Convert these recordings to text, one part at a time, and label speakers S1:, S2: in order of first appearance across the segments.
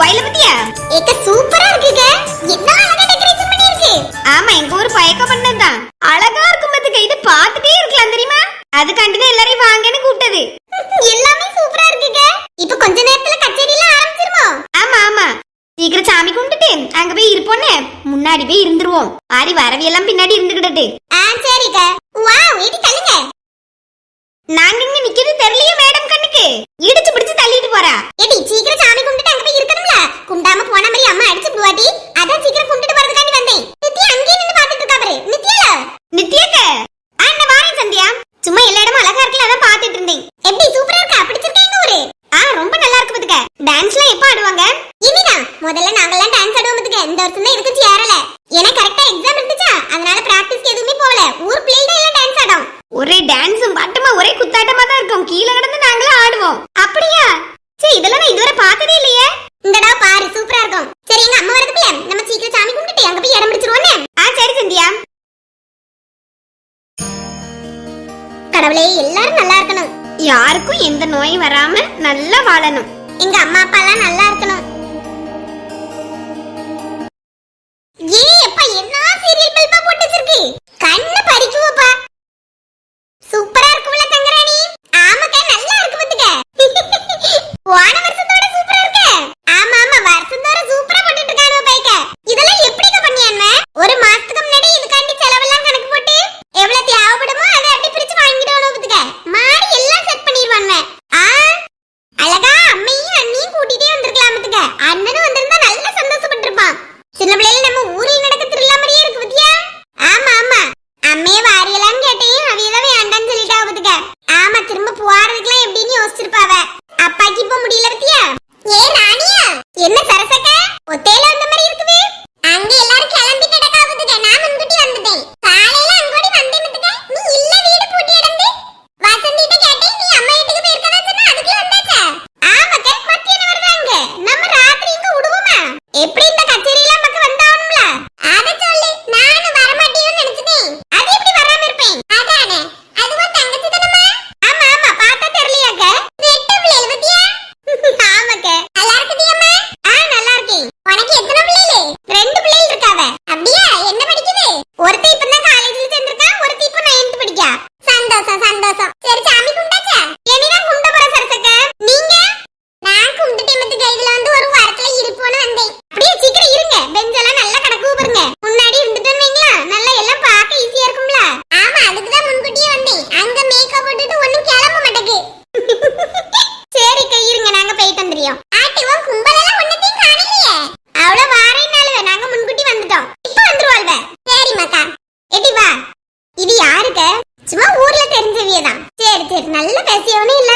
S1: கோயில பத்தியா?
S2: ஏக்க சூப்பரா இருக்குங்க என்ன அழகா டெக்கரேஷன் பண்ணிருக்கு
S1: ஆமா எங்க ஊர் பயக்க பண்ணதுதான். அழகா இருக்கும் பத்துக்கு இது பார்த்துட்டே இருக்கலாம் தெரியுமா? அதுக்காண்டி தான் எல்லாரையும் வாங்கன்னு கூப்பிட்டது.
S2: எல்லாமே சூப்பரா இருக்குங்க இப்போ கொஞ்ச நேரத்துல கச்சேரியில ஆரம்பிச்சிருமா?
S1: ஆமா ஆமா. சீக்கிரம் சாமி கும்பிட்டுட்டு அங்க போய் இருப்போன்னு முன்னாடி போய் இருந்துருவோம். மாறி வரவியெல்லாம் பின்னாடி இருந்துகிட்டு
S2: ஆ சரிக்கா.
S1: யாருக்கும் எந்த நோயும் வராம நல்லா வாழணும்.
S2: எங்க அம்மா அப்பா எல்லாம் நல்லா இருக்கணும். நல்ல பேசியவனே இல்ல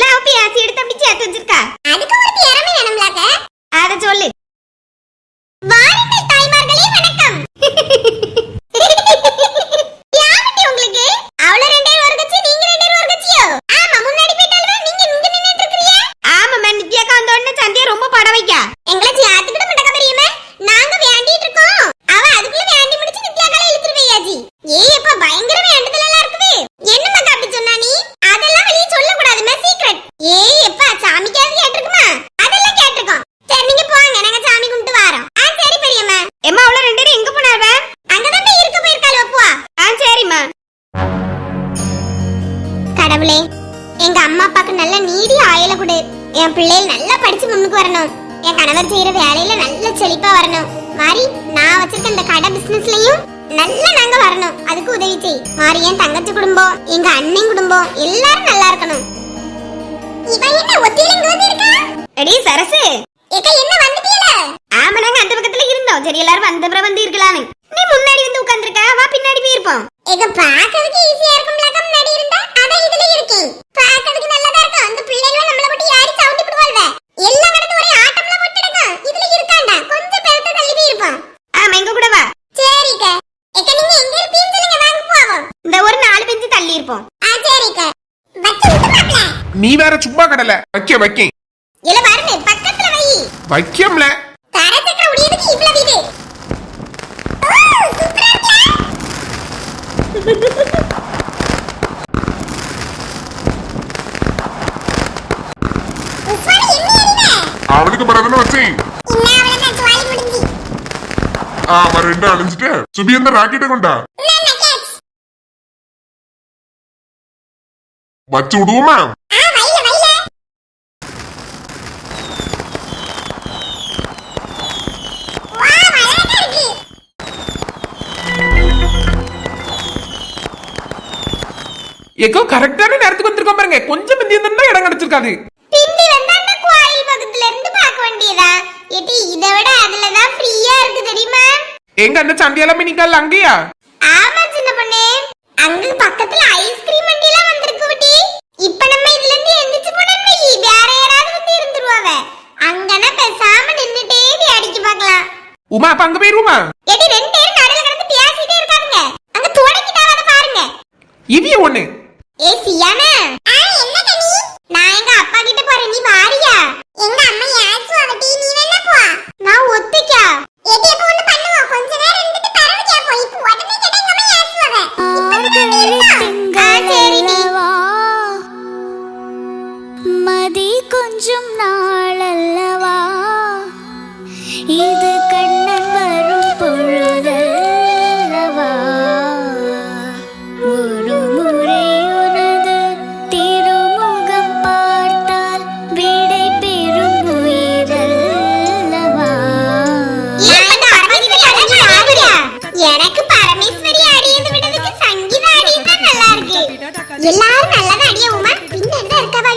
S1: எல்லா பேசி எடுத்து அப்படி சேர்த்து வச்சிருக்கா.
S2: அதுக்கு ஒரு திறமை வேணும்லாக்க கடவுளே. எங்க அம்மா அப்பாக்கு நல்ல நீடி ஆயுள கொடு. என் பிள்ளைகள் நல்லா படிச்சு முன்னுக்கு வரணும். என் கணவர் செய்யற வேலையில நல்ல செழிப்பா வரணும். மாறி நான் வச்சிருக்க இந்த கடை பிசினஸ்லயும் நல்லா நாங்க வரணும். அதுக்கு உதவி செய். மாறி என் தங்கச்சி குடும்பம் எங்க அண்ணன் குடும்பம் எல்லாரும் நல்லா இருக்கணும். இவன் என்ன ஒத்தியில இருக்கா
S1: எடி சரசு.
S2: ஏக்க என்ன வந்துட்டீல
S1: ஆமா நாங்க அந்த பக்கத்துல இருந்தோம். சரி எல்லாரும் வந்த பிறகு வந்து இருக்கலாம்னு. நீ முன்னாடி வந்து உட்கார்ந்திருக்க? வா பின்னாடி போயிருப்போம்
S2: ஏக்க பாக்கிறதுக்கு ஈஸியா இருக்கும்ல அக்கா முன்னாடி இருந்தா? அதான் இதுல இருக்கேன் பாக்கிறதுக்கு நல்லதா இருக்கும். அந்த பிள்ளைகளும் நம்மள போட்டு யாரி சவுண்டி விடுவாள்வ எல்லாம் கடந்து ஒரே ஆட்டம்ல போட்டுடுங்க. இதுல இருக்காண்டா? கொஞ்சம் பெருத்த தள்ளி போய் இருப்போம்
S1: ஆமா எங்க கூட வா.
S2: சரிக்க. ஏக்க நீங்க எங்க இருப்பீங்கன்னு சொல்லுங்க. வாங்க போவோம்.
S1: இந்த ஒரு நாலு பெஞ்சு தள்ளி இருப்போம்.
S2: ஆ சரிக்க. வச்சு விட்டு மாப்ள
S3: நீ வேற சும்மா கடல. வைக்க வைக்க.
S2: இல்ல பாருங்க பக்கத்துல வை.
S3: வைக்கம்ல. അവൾക്ക് പറയുന്ന
S2: വച്ചേ. ആ
S3: മരണ്ട അളിഞ്ചിട്ട്
S2: സുബി എന്താ റാക്കറ്റ് കൊണ്ടാ? വച്ചുവിടുവോ മാം
S4: ஏக்கோ கரெக்டான நேரத்துக்கு வந்திருக்கோம் பாருங்க. கொஞ்சம் முந்தி இருந்தா இடம் கிடைச்சிருக்காது.
S2: பிந்தி வந்தா அந்த கோயில் பக்கத்துல இருந்து பார்க்க வேண்டியதா? ஏட்டி இதை விட அதுலதான் ஃப்ரீயா இருக்கு தெரியுமா?
S4: எங்க அந்த சண்டியால நிக்கல அங்கேயா?
S2: ஆமா சின்ன பொண்ணு. அங்க பக்கத்துல ஐஸ்கிரீம் வண்டி எல்லாம் வந்திருக்கு குட்டி இப்ப நம்ம இதுல இருந்து எந்திரிச்சு போனோம் வை, வேற யாராவது வந்து இருந்துருவாவ அங்கன பேசாம நின்னுட்டே வேடிக்கை பார்க்கலாம்.
S4: உமா அப்ப அங்க போயிருமா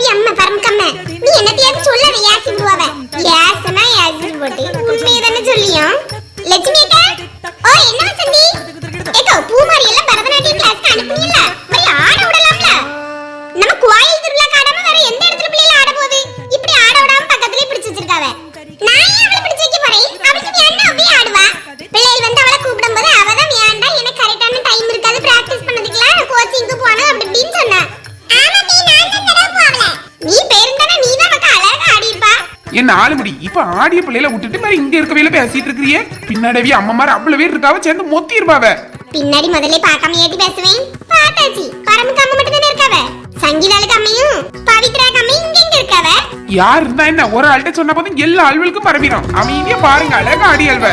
S2: அம்மா பரம்கம்ம நீ என்னத்தையாவது சொல்லாத யாசின் போவ யாசனா யாசின்
S5: போட்டு உண்மையை என்ன வசந்தி ஏக்கா பூமாரி எல்லாம் பரதநாட்டியம் கிளாஸ்க்கு அனுப்புனீங்களா?
S3: இப்ப ஆடிய பிள்ளையில விட்டுட்டு மாதிரி இங்க இருக்கவையில பேசிட்டு இருக்கிறியே. பின்னாடி அம்மா மாதிரி அவ்வளவு பேர் இருக்காவ சேர்ந்து மொத்தி இருப்பாவ.
S2: பின்னாடி முதல்ல பார்க்காம ஏத்தி பேசுவேன். பார்த்தாச்சு. பரமுக்கு அம்மா மட்டும் தானே இருக்காவ? சங்கீதாளுக்கு அம்மையும் பவித்ராக்கு அம்மையும் இங்க எங்க இருக்காவ?
S3: யார் இருந்தா என்ன? ஒரு ஆள்கிட்ட சொன்ன போதும் எல்லா ஆள்களுக்கும் பரவிடும். அமைதியா பாருங்க அழகா ஆடி அல்வ